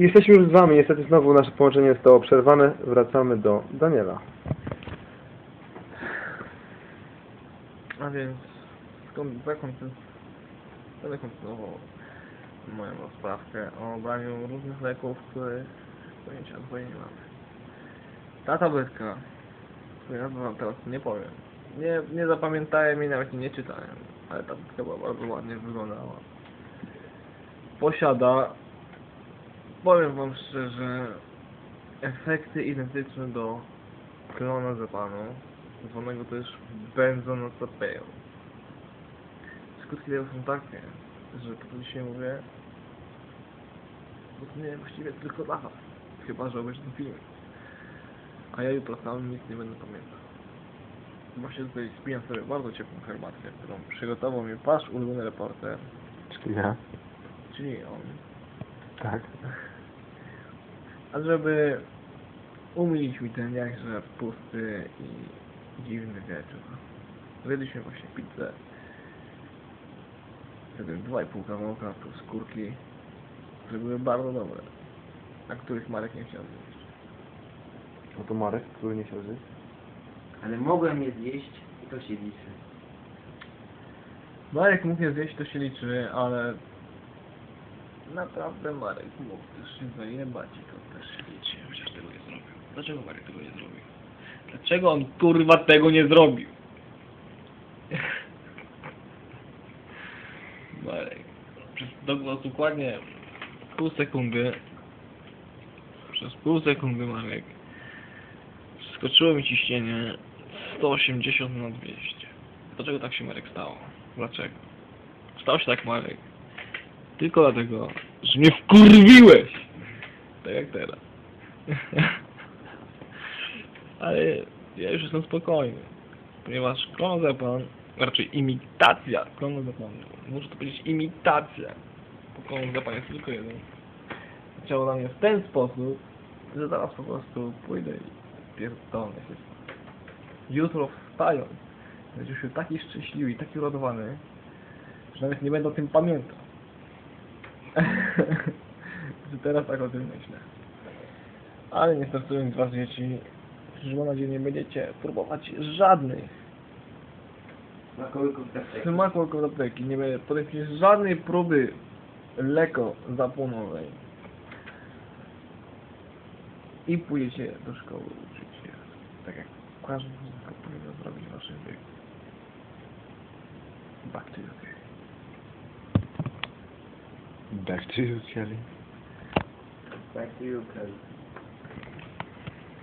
Jesteśmy już z Wami. Niestety znowu nasze połączenie zostało przerwane. Wracamy do Daniela. A więc skąd zakończę będę kontynuował moją rozprawkę o braniu różnych leków, których pojęcia zupełnie nie mamy. Ta tabletka, której nazwę wam teraz nie powiem, nie, nie zapamiętałem i nawet nie czytałem, ale tabletka była bardzo ładnie wyglądała. Posiada, powiem wam szczerze, efekty identyczne do klonazepanu, zwanego też benzonazepam. Skutki tego są takie, że to co dzisiaj mówię, nie właściwie tylko dla was, chyba że obejrzę ten film. A ja jutro sam nic nie będę pamiętał. Właśnie tutaj spijam sobie bardzo ciepłą herbatkę, którą przygotował mi wasz ulubiony reporter, Czyli ja. czyli on. Tak. A żeby umilić mi ten jakże pusty i dziwny wieczór, zjedliśmy właśnie pizzę. Zjadłem 2,5 kawałka plus skórki, które były bardzo dobre, a których Marek nie chciał zjeść. No to Marek, który nie chciał zjeść. Ale mogłem je zjeść i to się liczy. Marek mógł je zjeść, to się liczy, ale naprawdę Marek mógł też się zajebać i to też liczy, chociaż tego nie zrobił. Dlaczego Marek tego nie zrobił? Dlaczego on kurwa tego nie zrobił? Marek, przez do- dokładnie pół sekundy, przez pół sekundy Marek, skoczyło mi ciśnienie 180 na 200. Dlaczego tak się Marek stało? Dlaczego? Stał się tak Marek. Tylko dlatego, że mnie wkurwiłeś! Tak jak teraz. Ale ja już jestem spokojny. Ponieważ klonozepam, raczej imitacja klonozepanu, muszę to powiedzieć imitacja, bo klonozepam jest tylko jeden. Działał na mnie w ten sposób, że zaraz po prostu pójdę i pierdolę się. Jutro wstając, będzie się taki szczęśliwy i taki uradowany, że nawet nie będę o tym pamiętał. że teraz tak o tym myślę. Ale nie stresując was dzieci, że mam nadzieję nie będziecie próbować żadnych smaku alkoholoteki, nie będę podejmować żadnej próby leko zapłonowej. I pójdziecie do szkoły uczyć się. Tak jak każdy z powinien zrobić w waszym wieku. Back to you. Back to you, Kelly. Back to you, Kelly.